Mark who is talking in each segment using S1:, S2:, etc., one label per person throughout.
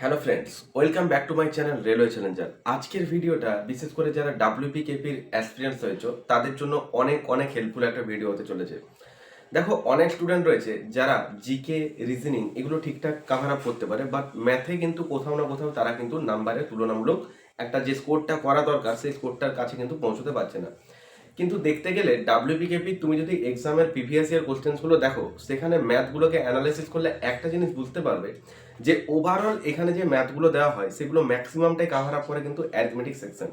S1: Hello friends, welcome back to my channel railway challenger. আজকের ভিডিওটা, বিশেষ করে যারা ডাব্লিউপি কেপির অ্যাসপিরিয়েন্স হয়েছে তাদের জন্য অনেক অনেক হেল্পফুল একটা ভিডিও হতে চলেছে। দেখো, অনেক স্টুডেন্ট রয়েছে যারা জিকে রিজনিং এগুলো ঠিকঠাক কাভার আপ করতে পারে বাট ম্যাথে কিন্তু কোথাও না কোথাও তারা কিন্তু নাম্বারে তুলনামূলক একটা যে স্কোরটা করা দরকার, সেই স্কোরটার কাছে কিন্তু পৌঁছতে পারছে না। কিন্তু দেখতে গেলে ডাব্লিউপিকেপি তুমি যদি এক্সামের প্রিভিয়াস ইয়ার কোশ্চেন্সগুলো দেখো, সেখানে ম্যাথগুলোকে অ্যানালাইসিস করলে একটা জিনিস বুঝতে পারবে যে ওভারঅল এখানে যে ম্যাথগুলো দেওয়া হয়, সেগুলো ম্যাক্সিমামটাই কাভার আপ করে কিন্তু arithmetic section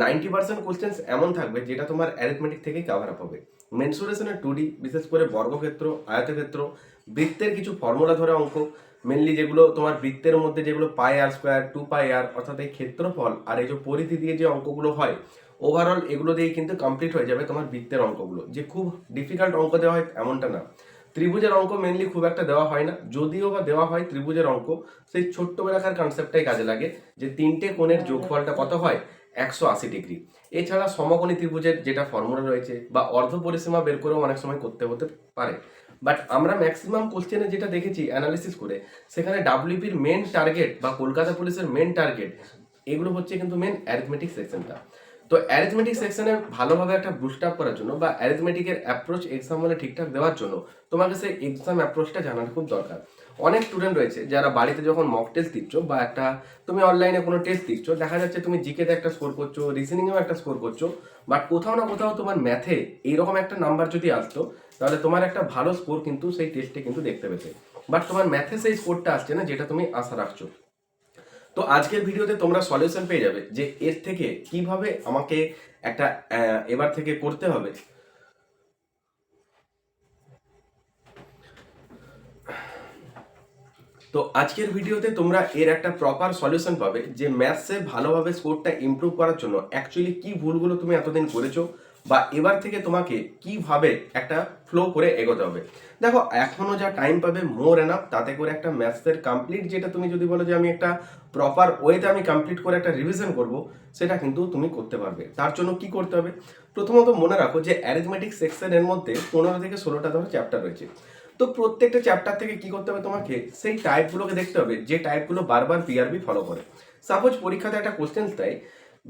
S1: ninety percent questions এমন থাকবে যেটা তোমার অ্যারিথমেটিক থেকেই কাভার আপ হবে। মেনসুরেশনের টু বিশেষ করে বর্গক্ষেত্র, আয়তক্ষেত্র, বৃত্তের কিছু ফর্মুলা ধরে অঙ্ক মেনলি যেগুলো তোমার বৃত্তের মধ্যে যেগুলো পাই আর স্কোয়ার টু পাই আর অর্থাৎ এই ক্ষেত্রফল আর এই যে পরিধি দিয়ে যে অঙ্কগুলো হয় ওভারঅল এগুলো দিয়েই কিন্তু কমপ্লিট হয়ে যাবে তোমার বৃত্তের অঙ্কগুলো। যে খুব ডিফিকাল্ট অঙ্ক দেওয়া হয় এমনটা না। ত্রিভুজের অঙ্ক মেনলি খুব একটা দেওয়া হয় না। যদিও বা দেওয়া হয় ত্রিভুজের অঙ্ক, সেই ছোট্ট বেলাকার কনসেপ্টটাই কাজে লাগে যে তিনটে কোণের যোগফলটা কত হয়? একশো আশি ডিগ্রি এছাড়া সমকোণী ত্রিভুজের যেটা ফর্মুলা রয়েছে বা অর্ধ পরিসীমা বের করেও অনেক সময় করতে হতে পারে। বাট আমরা ম্যাক্সিমাম কোশ্চেনে যেটা দেখেছি অ্যানালিসিস করে, সেখানে ডাব্লিউপির মেন টার্গেট বা কলকাতা পুলিশের মেন টার্গেট এগুলো হচ্ছে কিন্তু মেন অ্যারিথমেটিক সেকশনটা তো অ্যারিথমেটিক সেকশনে ভালোভাবে একটা বুস্ট আপ করার জন্য বা অ্যারিথমেটিকের অ্যাপ্রোচ এক্সাম মানে ঠিকঠাক দেওয়ার জন্য তোমাকে সেই এক্সাম অ্যাপ্রোচটা জানার খুব দরকার। অনেক স্টুডেন্ট রয়েছে যারা বাড়িতে যখন মক টেস্ট দিচ্ছ বা একটা তুমি অনলাইনে কোনো টেস্ট দিচ্ছ, দেখা যাচ্ছে তুমি জিকেতে একটা স্কোর করছ রিজনিংয়েও একটা স্কোর করছ বাট কোথাও না কোথাও তোমার ম্যাথে এইরকম একটা নাম্বার যদি আসতো, তাহলে তোমার একটা ভালো স্কোর কিন্তু সেই টেস্টে কিন্তু দেখতে পেতে। বাট তোমার ম্যাথে সেই স্কোরটা আসছে না যেটা তুমি আশা রাখছো। তো আজকের ভিডিওতে তোমরা সলিউশন পেয়ে যাবে যে এর থেকে কীভাবে আমাকে একটা এবার থেকে করতে হবে। তো আজকের ভিডিওতে তোমরা এর একটা প্রপার সলিউশন পাবে যে ম্যাথসে ভালোভাবে স্কোরটা ইমপ্রুভ করার জন্য অ্যাকচুয়ালি কি ভুলগুলো তুমি এতদিন করেছ বা এবার থেকে তোমাকে কীভাবে একটা ফ্লো করে এগোতে হবে? দেখো, এখনও যা টাইম পাবে মোর এনাফ তাতে করে একটা ম্যাথসের কমপ্লিট যেটা তুমি যদি বলো যে আমি একটা প্রপার ওয়েতে আমি কমপ্লিট করে একটা রিভিশন করব, সেটা কিন্তু তুমি করতে পারবে। তার জন্য কি করতে হবে? প্রথমত মনে রাখো যে অ্যারিথমেটিক সেকশনের মধ্যে পনেরো থেকে ষোলোটা ধরো চ্যাপ্টার রয়েছে। তো প্রত্যেকটা চ্যাপ্টার থেকে কি করতে হবে তোমাকে? সেই টাইপগুলোকে দেখতে হবে, যে টাইপগুলো বারবার পিআরবি ফলো করে। সাপোজ পরীক্ষাতে একটা কোশ্চেন দেয়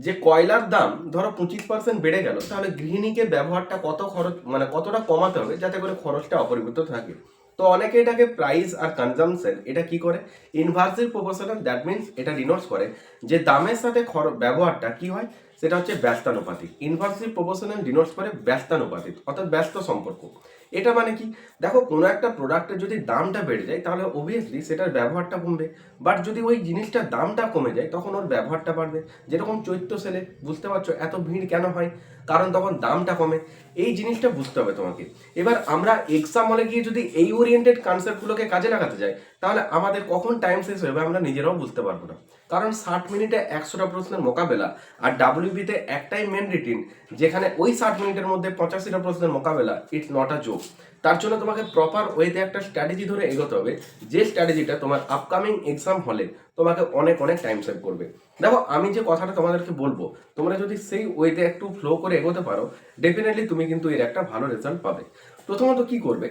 S1: যে কয়লার দাম ধরো পঁচিশ পার্সেন্ট বেড়ে গেল, তাহলে গৃহিণীকে ব্যবহারটা কত খরচ মানে কতটা কমাতে হবে যাতে করে খরচটা অপরিবর্তিত থাকে? তো অনেকে এটাকে প্রাইস আর কনজামশন এটা কি করে? ইনভার্সিভ প্রপোর্শনাল দ্যাট মিনস এটা ডিনোটস করে। যে দামের সাথে খরচ, ব্যবহারটা কি হয়? সেটা হচ্ছে ব্যস্তানুপাতিক। ইনভার্সিভ প্রপোর্শনাল ডিনোটস করে ব্যস্তানুপাতিক, অর্থাৎ ব্যস্ত সম্পর্ক। এটা মানে কি? দেখো, কোনো একটা প্রোডাক্টের যদি দামটা বেড়ে যায়, তাহলে অবভিয়াসলি সেটার ব্যবহারটা কমবে। বাট যদি ওই জিনিসটার দামটা কমে যায়, তখন ওর ব্যবহারটা বাড়বে। যেরকম চৈত্র সেলে, বুঝতে পারছ, এত ভিড় কেন হয়? কারণ তখন দামটা কমে। এই জিনিসটা বুঝতে হবে তোমাকে। এবার আমরা এক্সাম হলে গিয়ে যদি এই ওরিয়েন্টেড কনসেপ্টগুলোকে কাজে লাগাতে যাই, তাহলে আমাদের কখন টাইম শেষ হবে আমরা নিজেরাও বুঝতে পারব না। কারণ ষাট মিনিটে একশোটা প্রশ্নের মোকাবেলা আর ডাব্লিউবিতে একটাই মেন রিটিন যেখানে ওই ষাট মিনিটের মধ্যে পঁচাশিটা প্রশ্নের মোকাবেলা ইটস নট আ জোক তার জন্য তোমাকে প্রপার ওয়েতে একটা স্ট্র্যাটেজি ধরে এগোতে হবে। যে স্ট্র্যাটেজিটা তোমার আপকামিং এক্সাম হলে তোমাকে অনেক অনেক টাইম সেভ করবে। দেখো, আমি যে কথাটা তোমাদেরকে বলব, তোমরা যদি সেই ওয়েতে একটু ফ্লো করে এগোতে পারো ডেফিনেটলি তুমি কিন্তু এর একটা ভালো রেজাল্ট পাবে। প্রথমত কি করবে?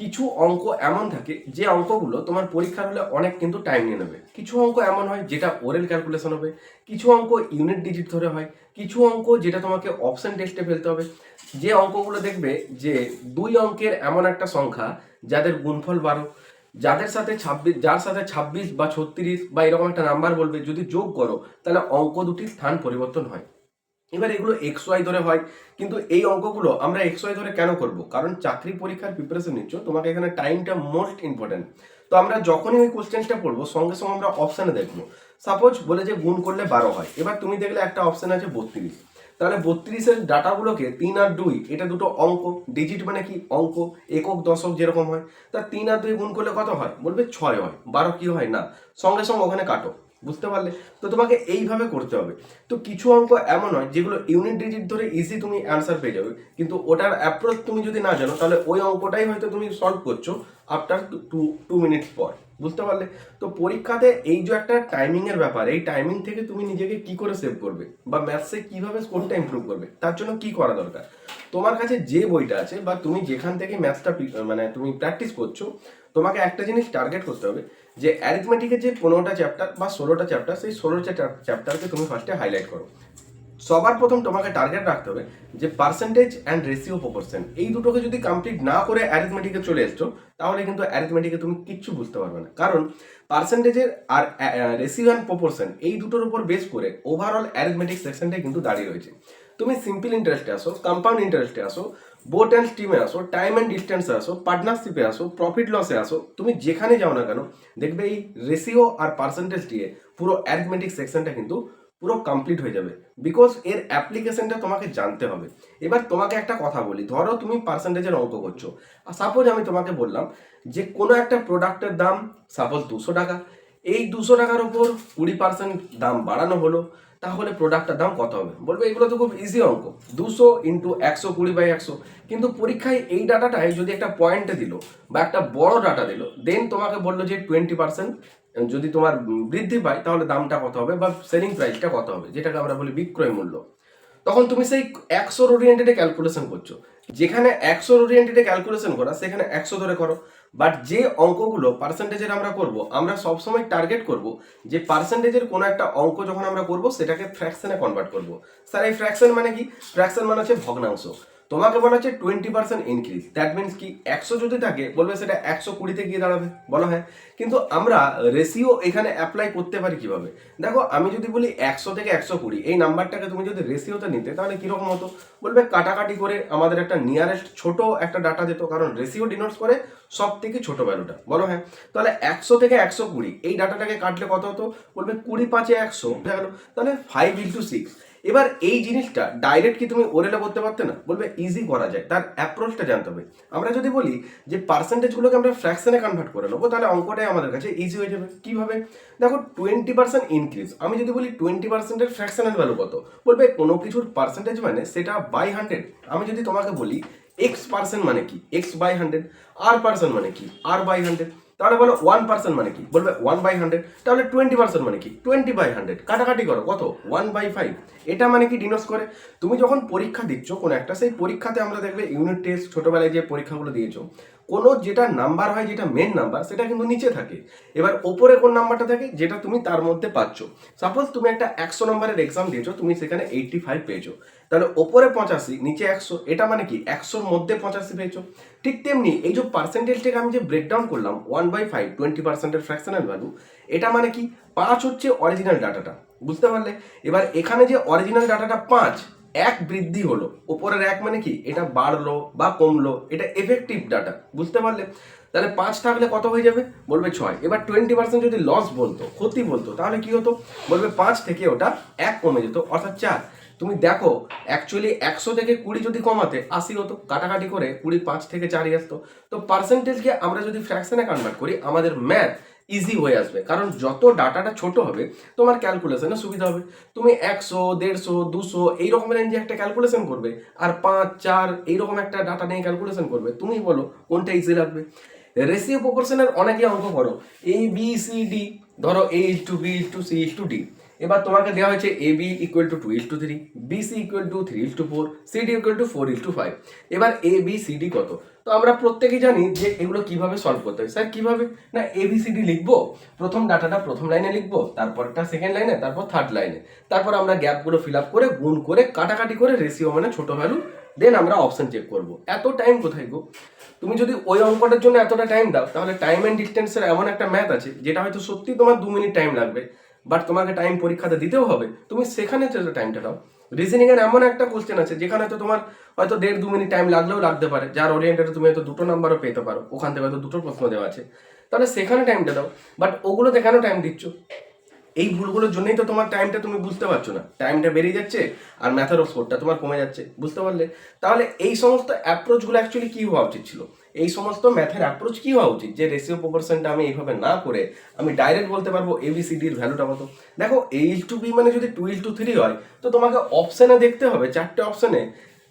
S1: কিছু অঙ্ক এমন থাকে, যে অঙ্কগুলো তোমার পরীক্ষার হলে অনেক কিন্তু টাইম নিয়ে নেবে। কিছু অঙ্ক এমন হয়, যেটা ওরেল ক্যালকুলেশন হবে। কিছু অঙ্ক ইউনিট ডিজিট ধরে হয়। কিছু অঙ্ক যেটা তোমাকে অপশন টেস্টে ফেলতে হবে। যে অঙ্কগুলো দেখবে যে দুই অঙ্কের এমন একটা সংখ্যা যাদের গুণফল বারো, যাদের সাথে ছাব্বিশ যার সাথে ছাব্বিশ বা ছত্রিশ বা এরকম একটা নাম্বার বলবে যদি যোগ করো, তাহলে অঙ্ক দুটির স্থান পরিবর্তন হয়। এবার এগুলো এক্স ওয়াই ধরে হয়, কিন্তু এই অঙ্কগুলো আমরা এক্স ওয়াই ধরে কেন করব? কারণ চাকরি পরীক্ষার প্রিপারেশন নিচ্ছ, তোমাকে এখানে টাইমটা মোস্ট ইম্পর্টেন্ট তো আমরা যখনই ওই কোশ্চেনটা পড়ব, সঙ্গে সঙ্গে আমরা অপশানে দেখব। সাপোজ বলে যে গুণ করলে বারো হয়। এবার তুমি দেখলে একটা অপশান আছে বত্রিশ। তাহলে বত্রিশের ডাটাগুলোকে তিন আর দুই, এটা দুটো অঙ্ক ডিজিট মানে কি? অঙ্ক, একক, দশক যেরকম হয়। তা তিন আর দুই গুণ করলে কত হয়? বলবে ছয় হয়। বারো কি হয়? না। সঙ্গে সঙ্গে ওখানে কাটো। বুঝতে পারলে? তো তোমাকে এইভাবে করতে হবে। তো কিছু অঙ্ক এমন হয় যেগুলো ইউনিট ডিজিট ধরে ইজি তুমি অ্যান্সার পেয়ে যাবে। কিন্তু ওটার অ্যাপ্রোচ তুমি যদি না জানো, তাহলে ওই অঙ্কটাই হয়তো তুমি সলভ করছ আফটার টু টু মিনিটস পর। বুঝতে পারলে? তো পরীক্ষাতে এই যে একটা টাইমিং এর ব্যাপার, এই টাইমিং থেকে তুমি নিজেকে কি করে সেভ করবে? বা ম্যাথসে কীভাবে স্কোরটা ইমপ্রুভ করবে? তার জন্য কি করা দরকার? তোমার কাছে যে বইটা আছে বা তুমি যেখান থেকে ম্যাথসটা মানে তুমি প্র্যাকটিস করছ, তোমাকে একটা জিনিস টার্গেট করতে হবে যে অ্যারিথমেটিকের যে পনেরোটা চ্যাপ্টার বা ষোলোটা চ্যাপ্টার সেই ষোলোটা চ্যাপ্টারকে তুমি ফার্স্টে হাইলাইট করো। সবার প্রথম তোমাকে টার্গেট রাখতে হবে যে পার্সেন্টেজ অ্যান্ড রেশিও প্রপোর্শন এই দুটোকে যদি কমপ্লিট না করে অ্যারিথমেটিকে চলে এসছো, তাহলে কিন্তু অ্যারিথমেটিকে তুমি কিচ্ছু বুঝতে পারবে না। কারণ পার্সেন্টেজের আর রেশিও অ্যান্ড প্রপোর্শন এই দুটোর উপর বেস করে ওভারঅল অ্যারিথমেটিক সেকশনটাই কিন্তু দাঁড়িয়ে রয়েছে। তুমি সিম্পল ইন্টারেস্টে আসো কম্পাউন্ড ইন্টারেস্টে আসো বোট অ্যান্ড স্টিমে আসো টাইম অ্যান্ড ডিস্টেন্সে আসো পার্টনারশিপে আসো প্রফিট লসে আসো, তুমি যেখানে যাও না কেন, দেখবে এই রেশিও আর পার্সেন্টেজ দিয়ে পুরো অ্যারিথমেটিক সেকশনটা কিন্তু পুরো কমপ্লিট হয়ে যাবে। বিকজ এর অ্যাপ্লিকেশনটা তোমাকে জানতে হবে। এবার তোমাকে একটা কথা বলি। ধরো তুমি পার্সেন্টেজের অঙ্ক করছ। আর সাপোজ আমি তোমাকে বললাম যে কোনো একটা প্রোডাক্টের দাম সাপোজ দুশো টাকা। এই দুশো টাকার উপর কুড়ি পার্সেন্ট দাম বাড়ানো হলো, তাহলে প্রোডাক্টটার দাম কত হবে? বলবে এগুলো তো খুব ইজি অঙ্ক। দুশো ইন্টু একশো, কুড়ি বাই একশো। কিন্তু পরীক্ষায় এই ডাটাটাই যদি একটা পয়েন্টে দিল বা একটা বড় ডাটা দিল দেন তোমাকে বলল যে টোয়েন্টি পার্সেন্ট যদি তোমার বৃদ্ধি পায়, তাহলে দামটা কত হবে বা সেলিং প্রাইসটা কত হবে? যেটাকে আমরা বলি বিক্রয় মূল্য। তখন তুমি সেই একশোর ওরিয়েন্টেডে ক্যালকুলেশন করছ। যেখানে একশোর ওরিয়েন্টেডে ক্যালকুলেশন করা, সেখানে একশো ধরে করো। বাট যে অঙ্কগুলো পার্সেন্টেজের আমরা করব, আমরা সবসময় টার্গেট করব যে পার্সেন্টেজের কোনো একটা অঙ্ক যখন আমরা করব, সেটাকে ফ্র্যাকশনে কনভার্ট করব। স্যার, এই ফ্র্যাকশন মানে কি? ফ্র্যাকশন মানে হচ্ছে ভগ্নাংশ। তোমাকে বলা হচ্ছে twenty percent increase that means কি, একশো যদি থাকে, বলবে সেটা একশো কুড়িতে গিয়ে দাঁড়াবে, বলা হয়। কিন্তু আমরা রেশিও এখানে অ্যাপ্লাই করতে পারি কীভাবে? দেখো, আমি যদি বলি একশো থেকে একশো কুড়ি, এই নাম্বারটাকে তুমি যদি রেশিওতে নিতে, তাহলে কীরকম হতো? বলবে কাটাকাটি করে আমাদের একটা নিয়ারেস্ট ছোট একটা ডাটা দিত কারণ রেশিও ডিনোটস করে সব থেকে ছোট ভ্যালুটা বলো হ্যাঁ। তাহলে একশো থেকে একশো কুড়ি, এই ডাটাটাকে কাটলে কত হতো? বলবে কুড়ি পাঁচে একশো গেল। তাহলে ফাইভ ইন্টু সিক্স এবার এই জিনিসটা ডাইরেক্ট কি তুমি ওরেলে বলতে পারতে না? বলবে ইজি করা যায়। তার অ্যাপ্রোচটা জানতে হবে। আমরা যদি বলি যে পার্সেন্টেজগুলোকে আমরা ফ্র্যাকশনে কনভার্ট করে নেব, তাহলে অঙ্কটাই আমাদের কাছে ইজি হয়ে যাবে। কীভাবে? দেখো টোয়েন্টি পার্সেন্ট ইনক্রিজ আমি যদি বলি টোয়েন্টি পার্সেন্টের ফ্র্যাকশনাল ভ্যালু কত? বলবে কোনো কিছুর পার্সেন্টেজ মানে সেটা বাই হান্ড্রেড আমি যদি তোমাকে বলি এক্স পার্সেন্ট মানে কি? এক্স বাই হান্ড্রেড আর পার্সেন্ট মানে কি? আর বাই হান্ড্রেড তাহলে বলো ওয়ান পার্সেন্ট মানে কি? বলবে ওয়ান বাই হান্ড্রেড তাহলে টোয়েন্টি পার্সেন্ট মানে কি? টোয়েন্টি বাই হান্ড্রেড কাটাকাটি করো, কত? ওয়ান বাই ফাইভ এটা মানে কি ডিনোস করে? তুমি যখন পরীক্ষা দিচ্ছ কোনো একটা, সেই পরীক্ষাতে আমরা দেখবে ইউনিট টেস্ট ছোটোবেলায় যে পরীক্ষাগুলো দিয়েছ কোনো যেটা নাম্বার হয়, যেটা মেন নাম্বার সেটা কিন্তু নিচে থাকে। এবার ওপরে কোন নাম্বারটা থাকে, যেটা তুমি তার মধ্যে পাচ্ছ। সাপোজ তুমি একটা একশো নম্বরের এক্সাম দিয়েছ, তুমি সেখানে এইটটি ফাইভ পেয়েছ। তাহলে ওপরে পঁচাশি, নিচে একশো, এটা মানে কি? একশোর মধ্যে পঁচাশি পেয়েছ। ঠিক তেমনি এই যে পার্সেন্টেজটাকে আমি যে ব্রেকডাউন করলাম ওয়ান বাই ফাইভ টোয়েন্টি পার্সেন্টের ফ্র্যাকশনাল ভ্যালু এটা মানে কি? পাঁচ হচ্ছে অরিজিনাল ডাটাটা বুঝতে পারলে? এবার এখানে যে অরিজিনাল ডাটাটা পাঁচ এক বৃদ্ধি হলো। ওপরের এক মানে কি? এটা বাড়লো বা কমলো। এটা এফেক্টিভ ডাটা বুঝতে পারলে? তাহলে পাঁচ থাকলে কত হয়ে যাবে? বলবে ছয়। এবার টোয়েন্টি পার্সেন্ট যদি লস বলতো, ক্ষতি বলতো, তাহলে কি হতো? বলবে পাঁচ থেকে ওটা এক কমে যেত। অর্থাৎ চার। তুমি দেখো অ্যাকচুয়ালি একশো থেকে কুড়ি যদি কমাতে, আশি হতো। কাটাকাটি করে কুড়ি, পাঁচ থেকে চারই আসতো। তো পার্সেন্টেজকে আমরা যদি ফ্র্যাকশনে কনভার্ট করি, আমাদের ম্যাথ ইজি হয়ে আসবে। কারণ যত ডাটাটা ছোট হবে, তোমার ক্যালকুলেশনে সুবিধা হবে। তুমি একশো, দেড়শো, দুশো এই রকমের রেঞ্জে একটা ক্যালকুলেশন করবে আর পাঁচ, চার এইরকম একটা ডাটা নিয়ে ক্যালকুলেশন করবে। তুমি বলো কোনটা ইজি লাগবে? রেসিও প্রপোর্শনের অনেকে অঙ্ক করো। এ বি সি ডি ধরো H to B to C is to D এবার তোমাকে দেওয়া হয়েছে A B equal to two is to three B C equal to three is to four C D equal to four is to five এবার A B C D কত? তো আমরা প্রত্যেকেই জানি যে এগুলো কীভাবে সলভ করতে হয়। স্যার, কীভাবে? না এ বি সি ডি লিখব? প্রথম ডাটাটা প্রথম লাইনে লিখব তারপরটা সেকেন্ড লাইনে তারপর থার্ড লাইনে তারপর আমরা গ্যাপগুলো ফিল আপ করে, গুণ করে, কাটাকাটি করে রেশিও মানে ছোট ভ্যালু দেন আমরা অপশন চেক করব। এত টাইম কোথায় গো? তুমি যদি ওই অঙ্কটার জন্য এতটা টাইম দাও, তাহলে টাইম অ্যান্ড ডিস্টেন্সের এমন একটা ম্যাথ আছে, যেটা হয়তো সত্যি তোমার দু মিনিট টাইম লাগবে। বাট তোমাকে টাইম পরীক্ষাতে দিতেও হবে। তুমি সেখানে টাইমটা দাও। রিজনিং এর এমন একটা কোশ্চেন আছে, যেখানে হয়তো তোমার হয়তো দেড় দু মিনিট টাইম লাগলেও লাগতে পারে। যার ওরিয়েন্টেড তুমি হয়তো দুটো নাম্বারও পেতে পারো। ওখান থেকে হয়তো দুটো প্রশ্ন দেওয়া আছে। তাহলে সেখানে টাইমটা দাও। বাট ওগুলোতে কেন টাইম দিচ্ছ। এই ভুলগুলোর জন্যই তো তোমার টাইমটা তুমি বুঝতে পারছ না। টাইমটা বেরিয়ে যাচ্ছে আর ম্যাথের স্কোরটা তোমার কমে যাচ্ছে। বুঝতে পারলে? তাহলে এই সমস্ত অ্যাপ্রোচগুলো অ্যাকচুয়ালি কী হওয়া উচিত ছিল? এই সমস্ত ম্যাথের অ্যাপ্রোচ কী হওয়া উচিত? যে রেশিও প্রপোর্শনটা আমি এইভাবে না করে আমি ডাইরেক্ট বলতে পারব এবিসিডির ভ্যালুটা কত? দেখো এইচ টু বি মানে যদি টু ইল টু থ্রি হয়, তো তোমাকে অপশানে দেখতে হবে চারটে অপশানে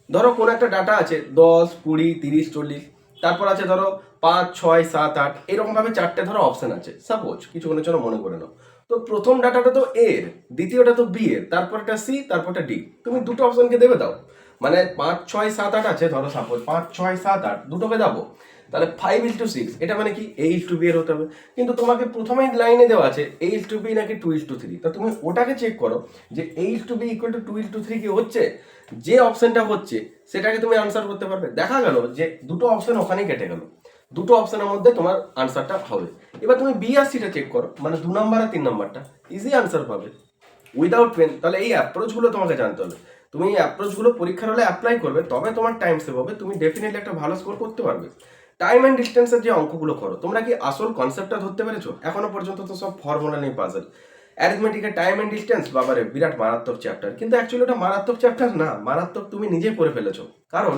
S1: ধরো, কোনো একটা ডাটা আছে, দশ, কুড়ি, তিরিশ, চল্লিশ। তারপর আছে ধরো, পাঁচ, ছয়, সাত, আট। এরকমভাবে চারটে ধরো অপশান আছে। সাপোজ কিছু কিছুক্ষণের জন্য মনে করে নাও। তো প্রথম ডাটাটা তো এর দ্বিতীয়টা তো বি এর তারপরটা সি তারপরটা ডি তুমি দুটো অপশনকে দেবে দাও। মানে পাঁচ, ছয়, সাত, আট আছে, ধরো সাপোজ পাঁচ, ছয়, সাত, আট, দুটোকে দাবো। তাহলে ফাইভ ইস টু সিক্স এটা মানে কি? এ ইস টু বি এর হতে হবে। কিন্তু তোমাকে প্রথমেই লাইনে দেওয়া আছে এ ইস টু বি নাকি টু ইস টু থ্রি তা তুমি ওটাকে চেক করো যে A is to B equal to two is to three কি হচ্ছে? যে অপশনটা হচ্ছে, সেটাকে তুমি আনসার করতে পারবে। দেখা গেল যে দুটো অপশন ওখানেই কেটে গেল। দুটো অপশনের মধ্যে তোমার আনসারটা হবে। এবার তুমি বি আর সিটা চেক করো মানে দু নাম্বার আর তিন নাম্বারটা ইজি আনসার পাবে। উইদাউট পেন তাহলে এই অ্যাপ্রোচগুলো তোমাকে জানতে হবে। তুমি এই অ্যাপ্রোচগুলো পরীক্ষার হলে অ্যাপ্লাই করবে, তবে তোমার টাইম সেভ হবে, তুমি ডেফিনেটলি একটা ভালো স্কোর করতে পারবে। টাইম অ্যান্ড ডিস্টেন্সের যে অঙ্কগুলো করো, তোমরা কি আসল কনসেপ্টটা ধরতে পেরেছ? এখনও পর্যন্ত তো সব ফর্মুলা নেই পাজল অ্যারিথমেটিকের টাইম অ্যান্ড ডিস্টেন্স বাবারে, বিরাট মারাত্মক চ্যাপ্টার কিন্তু অ্যাকচুয়ালি ওটা মারাত্মক চ্যাপ্টার না, মারাত্মক তুমি নিজেই করে ফেলেছো। কারণ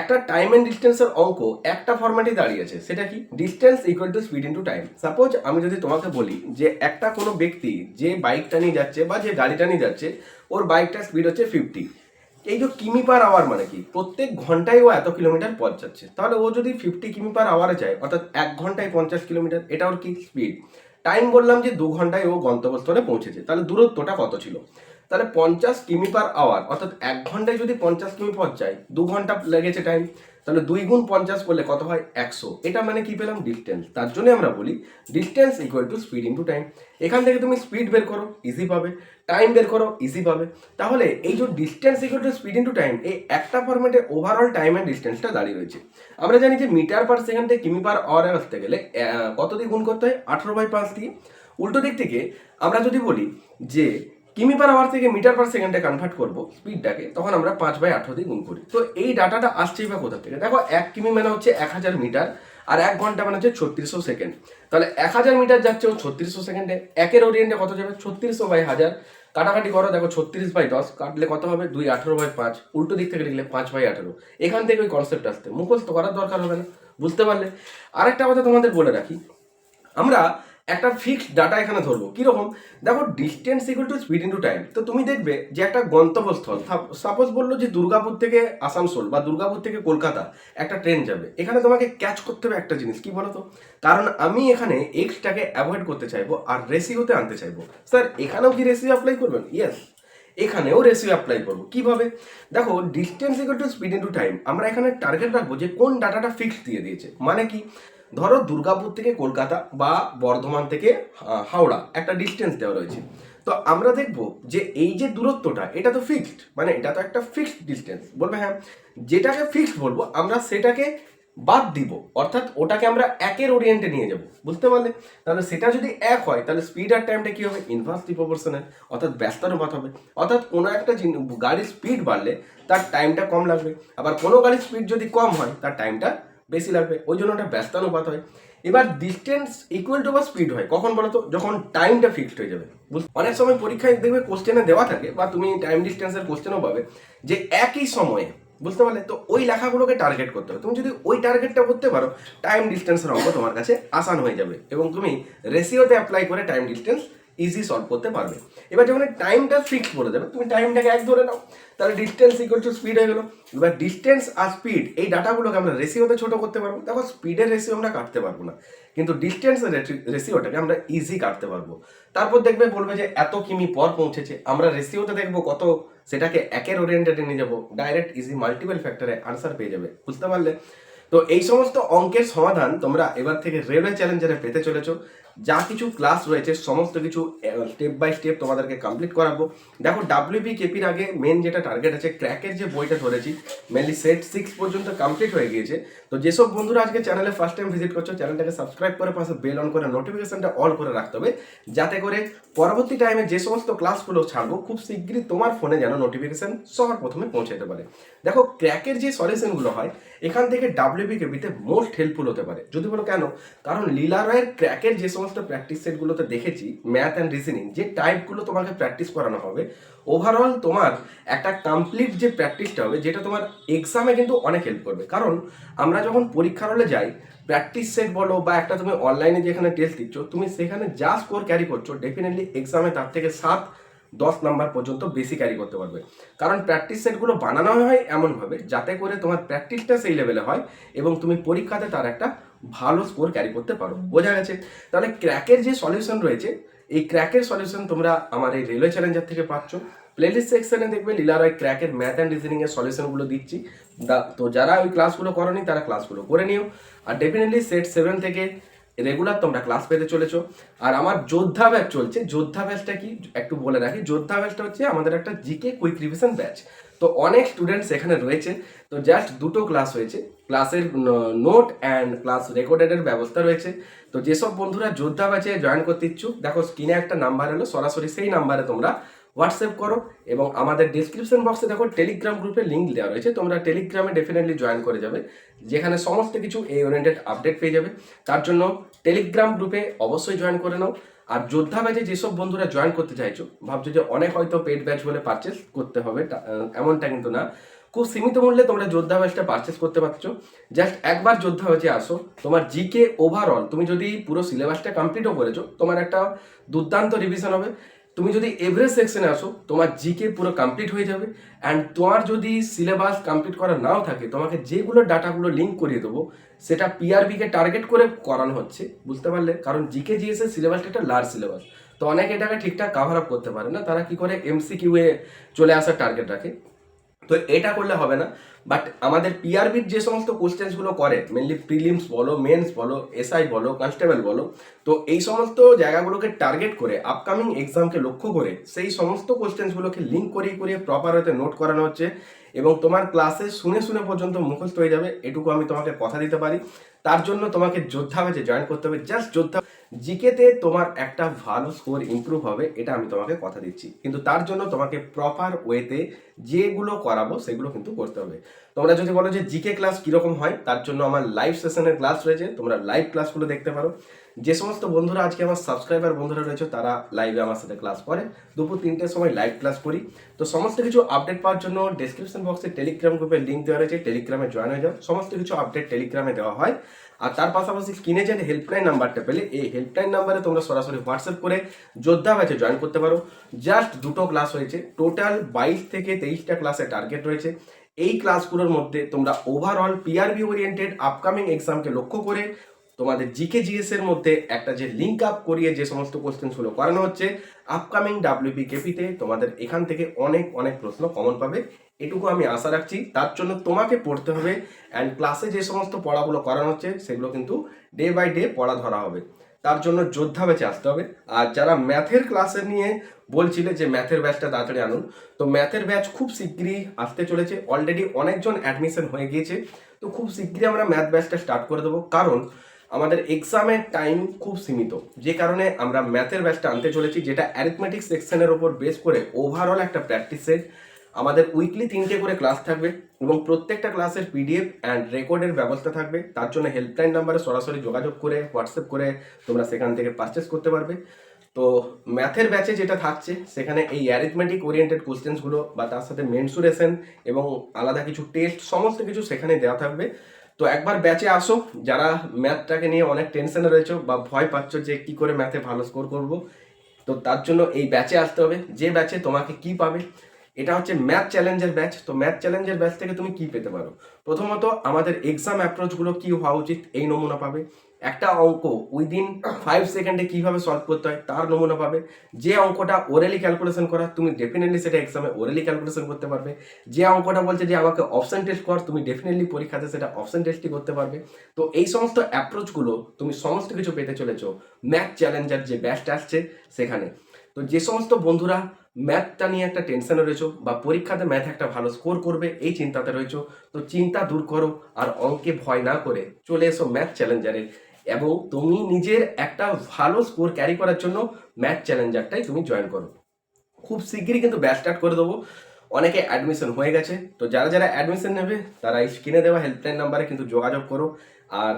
S1: একটা টাইম অ্যান্ড ডিস্টেন্সের অঙ্ক একটা ফরম্যাটে দাঁড়িয়েছে সেটা কি? Distance equal to speed into time suppose আমি যদি তোমাকে বলি যে একটা কোনো ব্যক্তি যে বাইকটা নিয়ে যাচ্ছে বা যে গাড়িটা নিয়ে যাচ্ছে, ওর বাইকটার স্পিড হচ্ছে ফিফটি এই যে কিমি পার আওয়ার মানে কি? প্রত্যেক ঘন্টায় ও এত কিলোমিটার পথ যাচ্ছে। তাহলে ও যদি ফিফটি কিমি পার আওয়ারে যায়, অর্থাৎ এক ঘন্টায় পঞ্চাশ কিলোমিটার এটা ওর কি স্পিড টাইম বললাম যে দু ঘন্টায় ও গন্তব্যস্থলে পৌঁছেছে। তাহলে দূরত্বটা কত ছিল? তাহলে পঞ্চাশ কিমি পার আওয়ার অর্থাৎ এক ঘন্টায় যদি পঞ্চাশ কিমি পথ যায়, দু ঘণ্টা লেগেছে টাইম তাহলে দুই গুণ পঞ্চাশ করলে কত হয়? একশো। এটা মানে কি পেলাম? ডিস্টেন্স তার জন্য আমরা বলি distance equal to speed into time এখান থেকে তুমি স্পিড বের করো ইজি পাবে। টাইম বের করো ইজি পাবে। তাহলে এই যে distance equal to speed into time এই একটা ফরম্যাটে ওভারঅল টাইম অ্যান্ড ডিস্টেন্সটা দাঁড়িয়ে রয়েছে। আমরা জানি যে মিটার পার সেকেন্ডে কিমি পার আওয়ারে আসতে গেলে কত দিয়ে গুণ করতে হয়? আঠেরো বাই পাঁচ দিয়ে। উল্টো দিক থেকে আমরা যদি বলি যে কিমি পার আওয়ার থেকে মিটার পার সেকেন্ডে কনভার্ট করব স্পিডটাকে তখন আমরা পাঁচ বাই আঠারো দিয়ে গুণ করি। তো এই ডাটাটা আসছেই বা কোথা থেকে? দেখো, এক কিমি মানে হচ্ছে এক হাজার মিটার, আর এক ঘণ্টা মানে হচ্ছে ছত্রিশশো সেকেন্ড তাহলে এক হাজার মিটার যাচ্ছে ও ছত্রিশশো সেকেন্ডে একের ওরিয়েন্টে কত যাবে? ছত্রিশশো বাই হাজার। কাটাকাটি করো, দেখো, ছত্রিশ বাই দশ, কাটলে কত হবে? দুই আঠেরো বাই পাঁচ। উল্টো দিক থেকে লিখলে পাঁচ বাই আঠেরো। এখান থেকে ওই কনসেপ্ট আসতে মুখস্থ করার দরকার হবে না। বুঝতে পারলে? আরেকটা কথা তোমাদের বলে রাখি। আমরা একটা ফিক্সড ডাটা এখানে ধরবো। কীরকম? দেখো distance equal to speed into time তো তুমি দেখবে যে একটা গন্তব্যস্থল সাপোজ বলল যে দুর্গাপুর থেকে আসানসোল বা দুর্গাপুর থেকে কলকাতা, একটা ট্রেন যাবে। এখানে তোমাকে ক্যাচ করতে হবে একটা জিনিস, কি বলো তো কারণ আমি এখানে এক্সটাকে অ্যাভয়েড করতে চাইব আর রেসিওতে আনতে চাইব। স্যার এখানেও কি রেসিও অ্যাপ্লাই করবেন? ইয়েস এখানেও রেসিও অ্যাপ্লাই করব। কীভাবে? দেখো distance equal to speed into time আমরা এখানে টার্গেট রাখব যে কোন ডাটাটা ফিক্সড দিয়ে দিয়েছে। মানে কি? ধরো দুর্গাপুর থেকে কলকাতা বা বর্ধমান থেকে হাওড়া একটা ডিস্টেন্স দেওয়া রয়েছে। তো আমরা দেখব যে এই যে দূরত্বটা, এটা তো ফিক্সড মানে এটা তো একটা ফিক্সড ডিস্টেন্স বলবে হ্যাঁ যেটাকে ফিক্সড বলব, আমরা সেটাকে বাদ দিব, অর্থাৎ ওটাকে আমরা একের ওরিয়েন্টে নিয়ে যাব। বুঝতে পারলে? তাহলে সেটা যদি এক হয়, তাহলে স্পিড আর টাইমটা কী হবে? ইনভার্সলি প্রপোর্শনাল অর্থাৎ ব্যস্তানুপাত হবে। অর্থাৎ কোনো একটা গাড়ির স্পিড বাড়লে তার টাইমটা কম লাগবে। আবার কোনো গাড়ির স্পিড যদি কম হয়, তার টাইমটা বেশি লাগবে, ওই জন্য ওটা ব্যস্তানুপাত হয়। এবার ডিস্টেন্স ইকুয়াল টু বা স্পিড হয়, কখন বলো তো যখন টাইমটা ফিক্সড হয়ে যাবে। অনেক সময় পরীক্ষায় দেখবে কোশ্চেনে দেওয়া থাকে, বা তুমি টাইম ডিস্টেন্সের কোশ্চেনও পাবে, যে একই সময়ে, বুঝতে পারলে? তো ওই লেখাগুলোকে টার্গেট করতে হবে। তুমি যদি ওই টার্গেটটা করতে পারো টাইম ডিস্টেন্সের অঙ্ক তোমার কাছে আসান হয়ে যাবে এবং তুমি রেশিওতে অ্যাপ্লাই করে টাইম ডিস্টেন্স ইজি সলভ করতে পারবে। এবার যখন টাইমটা ফিক্স বলে দেবে, তুমি টাইমটাকে এক ধরে নাও, তাহলে ডিস্টেন্স ইকুয়াল টু স্পিড হয়ে গেলো। এবার ডিস্টেন্স আর স্পিড এই ডাটাগুলোকে আমরা রেসিওতে ছোটো করতে পারব। দেখো স্পিডের রেসিও আমরা কাটতে পারব না। কিন্তু ডিস্টেন্সের রেসিওটাকে আমরা ইজি কাটতে পারব। তারপর দেখবে বলবে যে, এত কিমি পর পৌঁছেছে। আমরা রেসিওতে দেখব কত, সেটাকে একের ওরিয়েন্টেডে নিয়ে যাব। ডাইরেক্ট ইজি মাল্টিপল ফ্যাক্টরে আনসার পেয়ে যাবে। বুঝতে পারলে? তো এই সমস্ত অঙ্কের সমাধান তোমরা এবার থেকে রেলওয়ে চ্যালেঞ্জারে পেতে চলেছো। যা কিছু ক্লাস রয়েছে, সমস্ত কিছু স্টেপ বাই স্টেপ তোমাদেরকে কমপ্লিট করাবো। দেখো ডাব্লিউবি কেপির আগে মেন যেটা টার্গেট আছে ক্র্যাকের যে বইটা ধরেছি মেনলি সেট সিক্স পর্যন্ত কমপ্লিট হয়ে গিয়েছে। তো যেসব বন্ধুরা আজকে চ্যানেলে ফার্স্ট টাইম ভিজিট করছ চ্যানেলটাকে সাবস্ক্রাইব করে পাশে বেল অন করে নোটিফিকেশনটা অল করে রাখতে হবে, যাতে করে পরবর্তী টাইমে যে সমস্ত ক্লাসগুলো ছাড়বো, খুব শীঘ্রই তোমার ফোনে যেন নোটিফিকেশন সবার প্রথমে পৌঁছে যেতে পারে। দেখো ক্র্যাকের যে সলিউশনগুলো হয়, এখান থেকে ডাব্লিউবি কেপিতে মোস্ট হেল্পফুল হতে পারে। যদি বলো কেন? কারণ লীলা রায়ের ক্র্যাকের যে সমস্ত প্র্যাকটিস সেটগুলোতে দেখেছি ম্যাথ অ্যান্ড রিজনিং যে টাইপগুলো তোমাকে প্র্যাকটিস করানো হবে। ওভারঅল তোমার একটা কমপ্লিট যে প্র্যাকটিসটা হবে, যেটা তোমার এক্সামে কিন্তু অনেক হেল্প করবে। কারণ আমরা যখন পরীক্ষার হলে যাই প্র্যাকটিস সেট বলো বা একটা তুমি অনলাইনে যেখানে টেস্ট দিচ্ছ, তুমি সেখানে যা স্কোর ক্যারি করছ ডেফিনেটলি এক্সামে তার থেকে সাত, দশ নাম্বার পর্যন্ত বেশি ক্যারি করতে পারবে। কারণ প্র্যাকটিস সেটগুলো বানানো হয় এমনভাবে, যাতে করে তোমার প্র্যাকটিসটা সেই লেভেলে হয় এবং তুমি পরীক্ষাতে তার একটা ভালো স্কোর ক্যারি করতে পারো। বোঝা গেছে? তাহলে ক্র্যাকের যে সলিউশন রয়েছে, এই ক্র্যাকের সলিউশন তোমরা আমার এই রেলওয়ে চ্যালেঞ্জার থেকে পাচ্ছ। প্লেলিস্ট সেকশনে দেখবে লীলা রয় ক্র্যাকের ম্যাথ অ্যান্ড রিজনিং এর সলিউশনগুলো দিচ্ছি। দা- তো যারা ওই ক্লাসগুলো করনি, তারা ক্লাসগুলো করে নিও। আর ডেফিনেটলি সেট সেভেন থেকে রেগুলার তোমরা ক্লাস পেতে চলেছো। আর আমার যোদ্ধা ব্যাচ চলছে। যোদ্ধা ব্যাচটা কি? একটু বলে রাখি। যোদ্ধা ব্যাচটা হচ্ছে আমাদের একটা জিকে কুইক রিভিশন ব্যাচ তো অনেক স্টুডেন্টস এখানে রয়েছে। তো জাস্ট দুটো ক্লাস হয়েছে। ক্লাসের নোট অ্যান্ড ক্লাস রেকর্ডেডের ব্যবস্থা রয়েছে। তো যেসব বন্ধুরা যোদ্ধা ব্যাচে জয়েন করতে ইচ্ছুক, দেখো স্ক্রিনে একটা নাম্বার এলো, সরাসরি সেই নাম্বারে তোমরা হোয়াটসঅ্যাপ করো এবং আমাদের ডিসক্রিপশন বক্সে দেখো টেলিগ্রাম গ্রুপে লিঙ্ক দেওয়া রয়েছে। তোমরা টেলিগ্রামে ডেফিনেটলি জয়েন করে যাবে। যেখানে সমস্ত কিছু এই ওরিয়েন্টেড আপডেট পেয়ে যাবে। তার জন্য টেলিগ্রাম গ্রুপে অবশ্যই জয়েন করে নাও। আর যোদ্ধা ব্যাচে যেসব বন্ধুরা জয়েন করতে চাইছো, ভাবছ যে অনেক হয়তো পেড ব্যাচ বলে পারচেস করতে হবে এমনটা কিন্তু না। খুব সীমিত মূল্যে তোমরা যোদ্ধা ব্যাচটা পারচেস করতে পারছ। জাস্ট একবার যোদ্ধা ব্যাচে আসো, তোমার জিকে ওভারঅল তুমি যদি পুরো সিলেবাসটা কমপ্লিটও করেছ, তোমার একটা দুর্দান্ত রিভিশন হবে। তুমি যদি এভারেজ সেকশনে আসো, তোমার জিকে পুরো কমপ্লিট হয়ে যাবে। অ্যান্ড তোমার যদি সিলেবাস কমপ্লিট করা নাও থাকে, তোমাকে যেগুলো ডাটাগুলো লিঙ্ক করিয়ে দেবো, সেটা পিআরবিকে টার্গেট করে করানো হচ্ছে, বুঝতে পারলে? কারণ জিকে জিএসের সিলেবাসটা একটা লার্জ সিলেবাস তো অনেকে এটাকে ঠিকঠাক কাভার আপ করতে পারে না, তারা কি করে এমসিকিউ এ চলে আসার টার্গেট রাখে। তো এটা করলে হবে না। বাট আমাদের পিআরবির যে সমস্ত কোশ্চেন্সগুলো করে মেনলি প্রিলিমস বলো মেন্স বলো এসআই বলো কনস্টেবল বলো, তো এই সমস্ত জায়গাগুলোকে টার্গেট করে আপকামিং এক্সামকে লক্ষ্য করে, সেই সমস্ত কোশ্চেন্সগুলোকে লিঙ্ক করিয়ে করিয়ে প্রপার হতে নোট করানো হচ্ছে। এবং তোমার ক্লাসে শুনে শুনে পর্যন্ত মুখস্থ হয়ে যাবে, এটুকু আমি তোমাকে কথা দিতে পারি। তার জন্য তোমাকে যোদ্ধা ব্যাচে জয়েন করতে হবে জাস্ট যোদ্ধা। জিকেতে তোমার একটা ভালো স্কোর ইমপ্রুভ হবে, এটা আমি তোমাকে কথা দিচ্ছি। কিন্তু তার জন্য তোমাকে প্রপার ওয়েতে যেগুলো করাবো, সেগুলো কিন্তু করতে হবে। তোমরা যদি বলো যে জিকে ক্লাস কীরকম হয়, তার জন্য আমার লাইভ সেশনের ক্লাস রয়েছে, তোমরা লাইভ ক্লাসগুলো দেখতে পারো। যে সমস্ত বন্ধুরা আজকে আমার সাবস্ক্রাইবার বন্ধুরা রয়েছে, তারা লাইভে আমার সাথে ক্লাস করে। দুপুর তিনটের সময় লাইভ ক্লাস করি। তো সমস্ত কিছু আপডেট পাওয়ার জন্য ডেসক্রিপশন বক্সে টেলিগ্রাম গ্রুপের লিঙ্ক দেওয়া রয়েছে টেলিগ্রামে জয়েন হয়ে যাও। সমস্ত কিছু আপডেট টেলিগ্রামে দেওয়া হয়। আর তার পাশাপাশি স্ক্রিনে যে হেল্পলাইন নাম্বারটা পেলে, এই হেল্পলাইন নাম্বারে তোমরা সরাসরি হোয়াটসঅ্যাপ করে যোদ্ধা ব্যাচে জয়েন করতে পারো। জাস্ট দুটো ক্লাস হয়েছে। টোটাল বাইশ থেকে তেইশটা ক্লাসে টার্গেট রয়েছে। এই ক্লাসগুলোর মধ্যে তোমরা ওভারঅল পিআরবি ওরিয়েন্টেড আপকামিং এক্সামকে লক্ষ্য করে তোমাদের জিকে জিএস এর মধ্যে একটা যে লিঙ্ক আপ করিয়ে যে সমস্ত কোশ্চেন্সগুলো করানো হচ্ছে আপকামিং ডাব্লিউবি কেপিতে তোমাদের এখান থেকে অনেক অনেক প্রশ্ন কমন পাবে। এটুকু আমি আশা রাখছি। তার জন্য তোমাকে পড়তে হবে অ্যান্ড ক্লাসে যে সমস্ত পড়াগুলো করানো হচ্ছে, সেগুলো কিন্তু ডে বাই ডে পড়া ধরা হবে। তার জন্য যোদ্ধা ব্যাচে আসতে হবে। আর যারা ম্যাথের ক্লাসে নিয়ে বলছিলে যে ম্যাথের ব্যাচটা তাড়াতাড়ি আনুন, তো ম্যাথের ব্যাচ খুব শীঘ্রই আসতে চলেছে। অলরেডি অনেকজন অ্যাডমিশন হয়ে গিয়েছে। তো খুব শীঘ্রই আমরা ম্যাথ ব্যাচটা স্টার্ট করে দেবো। কারণ আমাদের এক্সামের টাইম খুব সীমিত। যে কারণে আমরা ম্যাথের ব্যাচটা আনতে চলেছি, যেটা অ্যারিথমেটিক সেকশনের ওপর বেস করে ওভারঅল একটা প্র্যাকটিস সেট আমাদের উইকলি তিনটে করে ক্লাস থাকবে এবং প্রত্যেকটা ক্লাসের পিডিএফ অ্যান্ড রেকর্ডের ব্যবস্থা থাকবে। তার জন্য হেল্পলাইন নাম্বারে সরাসরি যোগাযোগ করে হোয়াটসঅ্যাপ করে তোমরা সেখান থেকে পারচেস করতে পারবে। তো ম্যাথের ব্যাচে যেটা থাকছে, সেখানে এই অ্যারিথমেটিক ওরিয়েন্টেড কোশ্চেন্সগুলো বা তার সাথে মেনসুরেশন এবং আলাদা কিছু টেস্ট সমস্ত কিছু সেখানে দেওয়া থাকবে। তো একবার ব্যাচে আসো, যারা ম্যাথটাকে নিয়ে অনেক টেনশনে রয়েছো বা ভয় পাচ্ছ যে কি করে ম্যাথে ভালো স্কোর করব, তো তার জন্য এই ব্যাচে আসতে হবে। যে ব্যাচে তোমাকে কি পাবে, এটা হচ্ছে ম্যাথ চ্যালেঞ্জের ব্যাচ তো ম্যাথ চ্যালেঞ্জের ব্যাচ থেকে তুমি কি পেতে পারো? প্রথমত আমাদের এক্সাম অ্যাপ্রোচগুলো কি হওয়া উচিত, এই নমুনা পাবে। একটা অঙ্ক উইদিন ফাইভ সেকেন্ডে কীভাবে সলভ করতে হয়, তার নমুনা পাবে। যে অঙ্কটা ওরালি ক্যালকুলেশন করা, তুমি ডেফিনেটলি সেটা এক্সামে ওরালি ক্যালকুলেশন করতে পারবে। যে অঙ্কটা বলছে যে আমাকে অপশন টেস্ট কর, তুমি ডেফিনেটলি পরীক্ষাতে সেটা অপশন টেস্টই করতে পারবে। তো এই সমস্ত অ্যাপ্রোচগুলো তুমি সমস্ত কিছু পেতে চলেছো ম্যাথ চ্যালেঞ্জার যে ব্যাচটা আসছে সেখানে। তো যে সমস্ত বন্ধুরা ম্যাথটা নিয়ে একটা টেনশনে রয়েছো বা পরীক্ষাতে ম্যাথ একটা ভালো স্কোর করবে, এই চিন্তাতে রয়েছো। তো চিন্তা দূর করো আর অঙ্কে ভয় না করে চলে এসো ম্যাথ চ্যালেঞ্জারে এবং তুমি নিজের একটা ভালো স্কোর ক্যারি করার জন্য ম্যাথ চ্যালেঞ্জারটাই তুমি জয়েন করো। খুব শিগগিরই কিন্তু ব্যাচ স্টার্ট করে দেবো। অনেকে অ্যাডমিশন হয়ে গেছে। তো যারা যারা অ্যাডমিশন নেবে, তারা স্ক্রিনে দেওয়া হেল্পলাইন নাম্বারে কিন্তু যোগাযোগ করো। আর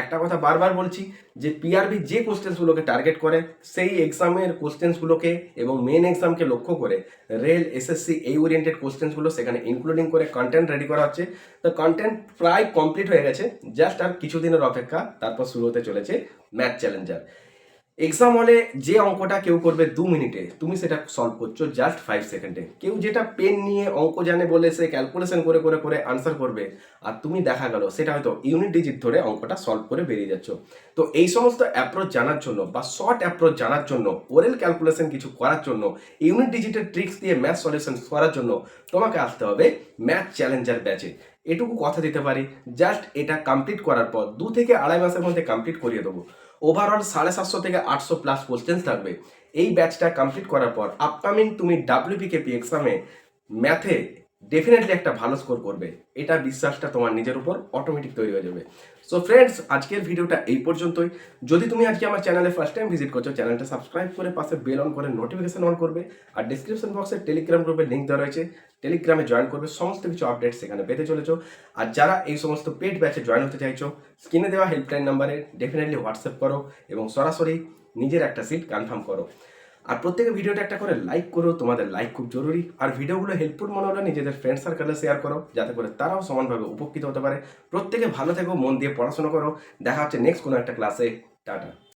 S1: একটা কথা বারবার বলছি যে পিআরবি যে কোশ্চেন্সগুলোকে টার্গেট করে, সেই এক্সামের কোশ্চেন্সগুলোকে এবং মেন এক্সামকে লক্ষ্য করে রেল এসএসসি এই ওরিয়েন্টেড কোশ্চেন্সগুলো সেখানে ইনক্লুডিং করে কন্টেন্ট রেডি করা হচ্ছে। তো কন্টেন্ট প্রায় কমপ্লিট হয়ে গেছে জাস্ট আর কিছুদিনের অপেক্ষা, তারপর শুরু হতে চলেছে ম্যাথ চ্যালেঞ্জার এক্সাম হলে যে অঙ্কটা কেউ করবে দু মিনিটে, তুমি সেটা সলভ করছ জাস্ট ফাইভ সেকেন্ডে কেউ যেটা পেন নিয়ে অঙ্ক জানে বলে সে ক্যালকুলেশন করে করে করে আনসার করবে, আর তুমি দেখা গেল সেটা হয়তো ইউনিট ডিজিট ধরে অঙ্কটা সলভ করে বেরিয়ে যাচ্ছ। তো এই সমস্ত অ্যাপ্রোচ জানার জন্য বা শর্ট অ্যাপ্রোচ জানার জন্য ওরেল ক্যালকুলেশন কিছু করার জন্য ইউনিট ডিজিটের ট্রিক্স দিয়ে ম্যাথ সলিউশন করার জন্য তোমাকে আসতে হবে ম্যাথ চ্যালেঞ্জার ব্যাচে এটুকু কথা দিতে পারি জাস্ট এটা কমপ্লিট করার পর দু থেকে আড়াই মাসের মধ্যে কমপ্লিট করিয়ে দেবো। ওভারঅল সাড়ে সাতশো থেকে আটশো প্লাস কোশ্চেন থাকবে এই ব্যাচটা কমপ্লিট করার পর আপকামিং তুমি ডাব্লিউপিকেপি এক্সামে ম্যাথে ডেফিনেটলি একটা ভালো স্কোর করবে। এটা বিশ্বাসটা তোমার নিজের উপর অটোমেটিক তৈরি হয়ে যাবে। সো ফ্রেন্ডস আজকের ভিডিওটা এই পর্যন্তই। যদি তুমি আজকে আমার চ্যানেলে ফার্স্ট টাইম ভিজিট করছ চ্যানেলটা সাবস্ক্রাইব করে পাশে বেল অন করে নোটিফিকেশন অন করবে আর ডিসক্রিপশন বক্সে টেলিগ্রাম গ্রুপের লিঙ্ক দেওয়া রয়েছে। টেলিগ্রামে জয়েন করবে, সমস্ত কিছু আপডেট সেখানে পেতে চলেছো। আর যারা এই সমস্ত পেড ব্যাচে জয়েন হতে চাইছো স্ক্রিনে দেওয়া হেল্পলাইন নাম্বারে ডেফিনেটলি হোয়াটসঅ্যাপ করো এবং সরাসরি নিজের একটা সিট কনফার্ম করো। আর প্রত্যেকে ভিডিওটা একটা করে লাইক করো, তোমাদের লাইক খুব জরুরি। আর ভিডিওগুলো হেল্পফুল মনে হলে নিজেদের ফ্রেন্ড সার্কেলে শেয়ার করো, যাতে করে তারাও সমানভাবে উপকৃত হতে পারে। প্রত্যেকে ভালো থেকো, মন দিয়ে পড়াশোনা করো। দেখা হচ্ছে নেক্সট কোনো একটা ক্লাসে টাটা।